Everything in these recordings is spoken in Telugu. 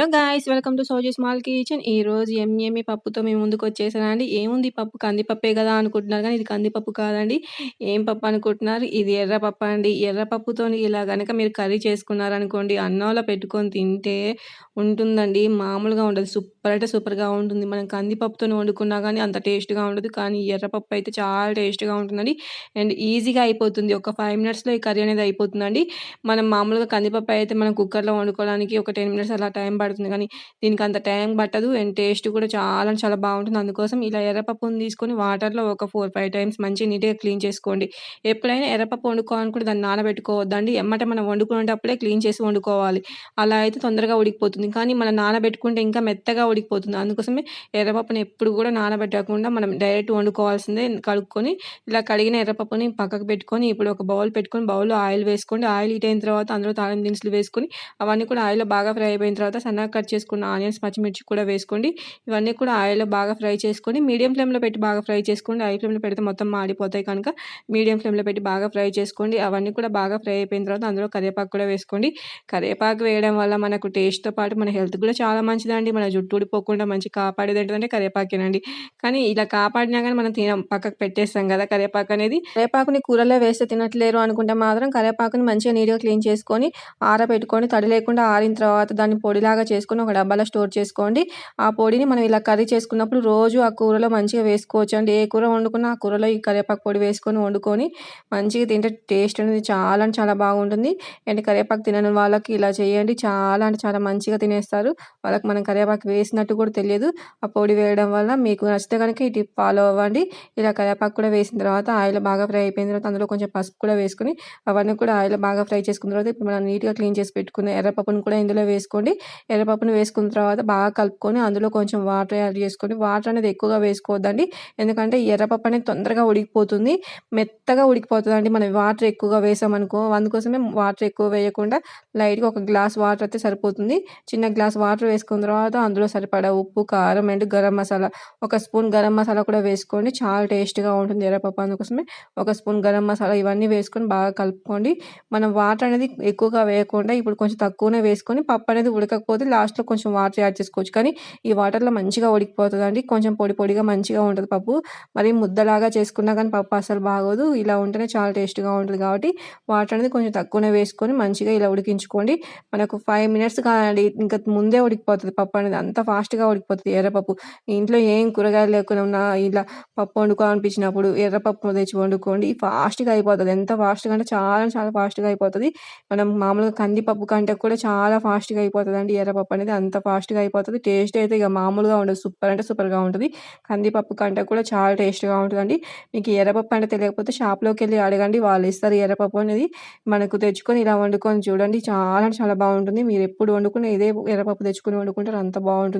Hello guys welcome to Soji small kitchen. ఈ రోజు ఎమ్మి పప్పుతో మేము ముందుకు వచ్చేసానండి. ఏముంది పప్పు? కందిపప్పే కదా అనుకుంటున్నారు కానీ ఇది కందిపప్పు కాదండి. ఏం పప్పు అనుకుంటున్నారు? ఇది ఎర్ర పప్పు అండి. ఎర్ర పప్పుతో ఇలా కనుక మీరు కర్రీ చేసుకున్నారనుకోండి అన్నంలో పెట్టుకొని తింటే ఉంటుందండి. మామూలుగా ఉండదు. సూపర్ అంటే సూపర్గా ఉంటుంది. మనం కందిపప్పుతో వండుకున్నా కానీ అంత టేస్ట్గా ఉండదు. కానీ ఎర్రపప్పు అయితే చాలా టేస్ట్గా ఉంటుందండి. అండ్ ఈజీగా అయిపోతుంది. ఒక ఫైవ్ మినిట్స్లో ఈ కర్రీ అనేది అయిపోతుందండి. మనం మామూలుగా కందిపప్పు అయితే మనం కుక్కర్లో వండుకోవడానికి ఒక టెన్ మినిట్స్ అలా టైం పడుతుంది. కానీ దీనికి అంత టైం పట్టదు. అండ్ టేస్ట్ కూడా చాలా చాలా బాగుంటుంది. అందుకోసం ఇలా ఎర్రపప్పుని తీసుకొని వాటర్లో ఒక ఫోర్ ఫైవ్ టైమ్స్ మంచి నీట్గా క్లీన్ చేసుకోండి. ఎప్పుడైనా ఎర్రపప్పు వండుకోవాలనుకుంటే దాన్ని నానబెట్టుకోవద్దండి. ఎమ్మట మనం వండుకునేటప్పుడే క్లీన్ చేసి వండుకోవాలి. అలా అయితే తొందరగా ఉడికిపోతుంది. కానీ మనం నానబెట్టుకుంటే ఇంకా మెత్తగా ఉడికిపోతుంది. అందుకోసమే ఎర్రపప్పుని ఎప్పుడు కూడా నానబెట్టకుండా మనం డైరెక్ట్ వండుకోవాల్సిందే. కడుక్కొని ఇలా కడిగిన ఎర్రపప్పుని పక్కకు పెట్టుకొని ఇప్పుడు ఒక బౌల్ పెట్టుకొని బౌల్లో ఆయిల్ వేసుకోండి. ఆయిల్ హీట్ అయిన తర్వాత అందులో తాళం దినుసులు వేసుకొని అవన్నీ కూడా ఆయిల్లో బాగా ఫ్రై అయిపోయిన తర్వాత సన్నగా కట్ చేసుకున్న ఆనియన్స్ పచ్చిమిర్చి కూడా వేసుకోండి. ఇవన్నీ కూడా ఆయిల్లో బాగా ఫ్రై చేసుకొని మీడియం ఫ్లేమ్లో పెట్టి బాగా ఫ్రై చేసుకోండి. హై ఫ్లేమ్లో పెడితే మొత్తం మాడిపోతాయి కనుక మీడియం ఫ్లేమ్లో పెట్టి బాగా ఫ్రై చేసుకోండి. అవన్నీ కూడా బాగా ఫ్రై అయిపోయిన తర్వాత అందులో కరివేపాకు కూడా వేసుకోండి. కరివేపాకు వేయడం వల్ల మనకు టేస్ట్తో పాటు మన హెల్త్ కూడా చాలా మంచిదండి. మన జుట్టు ఊడిపోకుండా మంచి కాపాడేది ఏంటంటే కరివేపాకేనండి కానీ ఇలా కాపాడినా కానీ మనం తినం పక్కకు పెట్టేస్తాం కదా కరివేపాకు అనేది. కరివేపాకుని కూరలో వేస్తే తినట్లేరు అనుకుంటే మాత్రం కరివేపాకుని మంచిగా నీట్గా క్లీన్ చేసుకొని ఆరబెట్టుకొని తడి లేకుండా ఆరిన తర్వాత దాన్ని పొడిలాగా చేసుకొని ఒక డబ్బాలో స్టోర్ చేసుకోండి. ఆ పొడిని మనం ఇలా కర్రీ చేసుకున్నప్పుడు రోజు ఆ కూరలో మంచిగా వేసుకోవచ్చు అండి ఏ కూర వండుకున్నా ఆ కూరలో ఈ కరివేపాకు పొడి వేసుకొని వండుకొని మంచిగా తింటే టేస్ట్ అనేది చాలా అంటే చాలా బాగుంటుంది. అండ్ కరివేపాకు తినని వాళ్ళకి ఇలా చేయండి. చాలా అంటే చాలా మంచిగా తినేస్తారు. వాళ్ళకి మనం కరివేపాకు వేసినట్టు కూడా తెలియదు. ఆ పొడి వేయడం వల్ల మీకు నచ్చితే కనుక ఈ టిప్ ఫాలో అవ్వండి. ఇలా కరివేపాకు కూడా వేసిన తర్వాత ఆయిల్ బాగా ఫ్రై అయిపోయిన తర్వాత అందులో కొంచెం పసుపు కూడా వేసుకొని అవన్నీ కూడా ఆయిల్ బాగా ఫ్రై చేసుకున్న తర్వాత ఇప్పుడు మనం నీట్గా క్లీన్ చేసి పెట్టుకున్న ఎర్రపప్పును కూడా ఇందులో వేసుకోండి. ఎర్రపప్పును వేసుకున్న తర్వాత బాగా కలుపుకొని అందులో కొంచెం వాటర్ యాడ్ చేసుకొని వాటర్ అనేది ఎక్కువగా వేసుకోవద్దండి. ఎందుకంటే ఎర్రపప్పు అనేది తొందరగా ఉడికిపోతుంది. మెత్తగా ఉడికిపోతుందండి. మనం వాటర్ ఎక్కువగా వేసామనుకో అందుకోసమే వాటర్ ఎక్కువ వేయకుండా లైట్గా ఒక గ్లాస్ వాటర్ అయితే సరిపోతుంది. చిన్న గ్లాస్ వాటర్ వేసుకున్న తర్వాత అందులో సరిపడా ఉప్పు కారం అండ్ గరం మసాలా. ఒక స్పూన్ గరం మసాలా కూడా వేసుకోండి. చాలా టేస్ట్గా ఉంటుంది ఎర్రపప్పు అందుకోసమే. ఒక స్పూన్ గరం మసాలా ఇవన్నీ వేసుకొని బాగా కలుపుకోండి. మనం వాటర్ అనేది ఎక్కువగా వేయకుండా ఇప్పుడు కొంచెం తక్కువనే వేసుకొని పప్పు అనేది ఉడకకపోతే లాస్ట్లో కొంచెం వాటర్ యాడ్ చేసుకోవచ్చు. కానీ ఈ వాటర్లో మంచిగా ఉడికిపోతుందండి. కొంచెం పొడి పొడిగా మంచిగా ఉంటుంది పప్పు. మరి ముద్దలాగా చేసుకున్నా కానీ పప్పు అసలు బాగోదు. ఇలా ఉంటేనే చాలా టేస్ట్గా ఉంటుంది కాబట్టి వాటర్ అనేది కొంచెం తక్కువనే వేసుకొని మంచిగా ఇలా ఉడికించుకోండి. మనకు ఫైవ్ మినిట్స్ కాదండి. ఇంకా ముందే ఉడికిపోతుంది పప్పు అనేది. అంత ఫాస్ట్గా ఉడికిపోతుంది. ఎర్రపప్పు. ఇంట్లో ఏం కూరగాయలు లేకుండా ఇలా పప్పు వండుకోవాలనిపించినప్పుడు ఎర్రపప్పు తెచ్చి వండుకోండి. ఫాస్ట్గా అయిపోతుంది. ఎంత ఫాస్ట్గా అంటే చాలా చాలా ఫాస్ట్గా అయిపోతుంది. మనం మామూలుగా కందిపప్పు కంటే కూడా చాలా ఫాస్ట్గా అయిపోతుంది అండి ఎర్రపప్పు అనేది. అంత ఫాస్ట్గా అయిపోతుంది. టేస్ట్ అయితే ఇక మామూలుగా ఉండదు. సూపర్ అంటే సూపర్గా ఉంటుంది. కందిపప్పు కంటే కూడా చాలా టేస్ట్గా ఉంటుందండి. మీకు ఎర్రపప్పు అంటే తెలియకపోతే షాప్లోకి వెళ్ళి అడగండి. వాళ్ళు ఇస్తారు ఎర్రపప్పు అనేది. మనకు తెచ్చుకొని ఇలా వండుకొని చూడండి. చాలా చాలా బాగుంటుంది. మీరు ఎప్పుడు వండుకుని ఇదే ఎర్రపప్పు తెచ్చుకొని వండుకుంటారు. అంత బాగుంటుంది.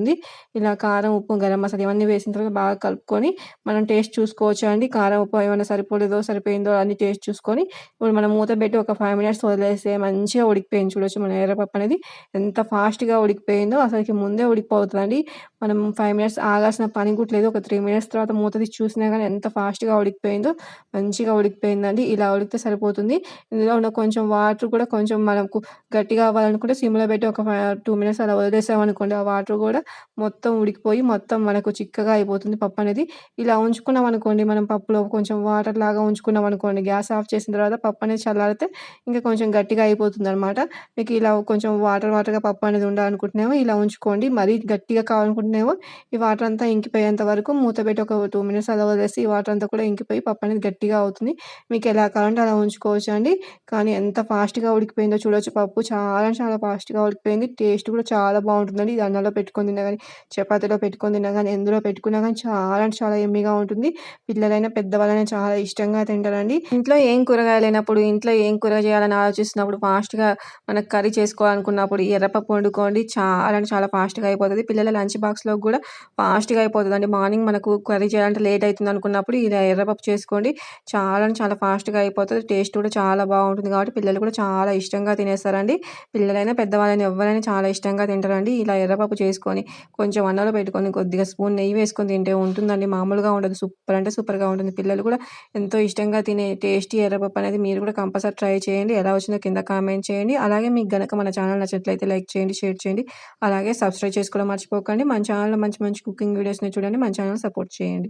ఇలా కారం ఉప్పు గరం మసాలా ఇవన్నీ వేసిన తర్వాత బాగా కలుపుకొని మనం టేస్ట్ చూసుకోవచ్చు అండి. కారం ఉప్పు ఏమైనా సరిపోలేదో సరిపోయిందో అన్ని టేస్ట్ చూసుకొని ఇప్పుడు మనం మూత పెట్టి ఒక ఫైవ్ మినిట్స్ వదిలేస్తే మంచిగా ఉడికిపోయింది చూడొచ్చు మన ఎర్రపప్పు అనేది. ఎంత ఫాస్ట్గా ఉడికిపోయిందో అసలుకి ముందే ఉడికిపోతుందండి. మనం ఫైవ్ మినిట్స్ ఆగాల్సిన పని కూడా లేదు. ఒక త్రీ మినిట్స్ తర్వాత మూత తీసి చూసినా కానీ ఎంత ఫాస్ట్గా ఉడికిపోయిందో మంచిగా ఉడికిపోయిందండి. ఇలా ఉడికితే సరిపోతుంది. ఇందులో ఉన్న కొంచెం వాటర్ కూడా కొంచెం మనకు గట్టిగా అవ్వాలనుకుంటే సిమ్లో పెట్టి ఒక టూ మినిట్స్ అలా వదిలేసామనుకోండి ఆ వాటర్ కూడా మొత్తం ఉడికిపోయి మొత్తం మనకు చిక్కగా అయిపోతుంది పప్పు అనేది. ఇలా ఉంచుకున్నాం అనుకోండి మనం పప్పులో కొంచెం వాటర్ లాగా ఉంచుకున్నాం అనుకోండి గ్యాస్ ఆఫ్ చేసిన తర్వాత పప్పు అనేది చల్లారితే ఇంకా కొంచెం గట్టిగా అయిపోతుంది అనమాట మీకు ఇలా కొంచెం వాటర్ వాటర్గా పప్పు అనేది ఉండాలనుకుంటున్నామో ఇలా ఉంచుకోండి. మరీ గట్టిగా కావాలనుకుంటున్నామో ఈ వాటర్ అంతా ఇంకిపోయేంత వరకు మూత పెట్టి ఒక టూ మినిట్స్ అలా వదిలేసి ఈ వాటర్ అంతా కూడా ఇంకిపోయి పప్పు అనేది గట్టిగా అవుతుంది. మీకు ఎలా కావాలంటే అలా ఉంచుకోవచ్చు అండి. కానీ ఎంత ఫాస్ట్గా ఉడికిపోయిందో చూడొచ్చు. పప్పు చాలా చాలా ఫాస్ట్గా ఉడికిపోయింది. టేస్ట్ కూడా చాలా బాగుంటుందండి. ఇది అన్నంలో పెట్టుకుంది తిన్నా కానీ చపాతీలో పెట్టుకొని తిన్నా కానీ ఎందులో పెట్టుకున్నా కానీ చాలా చాలా ఎమ్మిగా ఉంటుంది. పిల్లలైనా పెద్దవాళ్ళైనా చాలా ఇష్టంగా తింటారండి. ఇంట్లో ఏం కూరగాయలు లేనప్పుడు ఇంట్లో ఏం కూర చేయాలని ఆలోచిస్తున్నప్పుడు ఫాస్ట్గా మనకు కర్రీ చేసుకోవాలనుకున్నప్పుడు ఎర్రపప్పు వండుకోండి చాలా అంటే చాలా ఫాస్ట్గా అయిపోతుంది. పిల్లల లంచ్ బాక్స్లో కూడా ఫాస్ట్గా అయిపోతుంది అండి మార్నింగ్ మనకు కర్రీ చేయాలంటే లేట్ అవుతుంది అనుకున్నప్పుడు ఇలా ఎర్రపప్పు చేసుకోండి చాలా చాలా ఫాస్ట్గా అయిపోతుంది. టేస్ట్ కూడా చాలా బాగుంటుంది కాబట్టి పిల్లలు కూడా చాలా ఇష్టంగా తినేస్తారండి. పిల్లలైనా పెద్దవాళ్ళైనా ఎవరైనా చాలా ఇష్టంగా తింటారండి. ఇలా ఎర్రపప్పు చేసుకొని కొంచెం అన్నంలో పెట్టుకొని కొద్దిగా స్పూన్ నెయ్యి వేసుకొని తింటే ఉంటుందండి మామూలుగా ఉండదు సూపర్ అంటే సూపర్గా ఉంటుంది పిల్లలు కూడా ఎంతో ఇష్టంగా తినే టేస్టీ ఎర్రపప్పు అనేది మీరు కూడా కంపల్సరీ ట్రై చేయండి ఎలా వచ్చిందో కింద కామెంట్ చేయండి అలాగే మీకు గనక మన ఛానల్ నచ్చినట్లయితే లైక్ చేయండి షేర్ చేయండి చేయండి. అలాగే సబ్స్క్రైబ్ చేసుకోవడం మర్చిపోకండి. మన ఛానల్‌లో మంచి మంచి కుకింగ్ వీడియోస్‌ని చూడండి. మన ఛానల్ సపోర్ట్ చేయండి.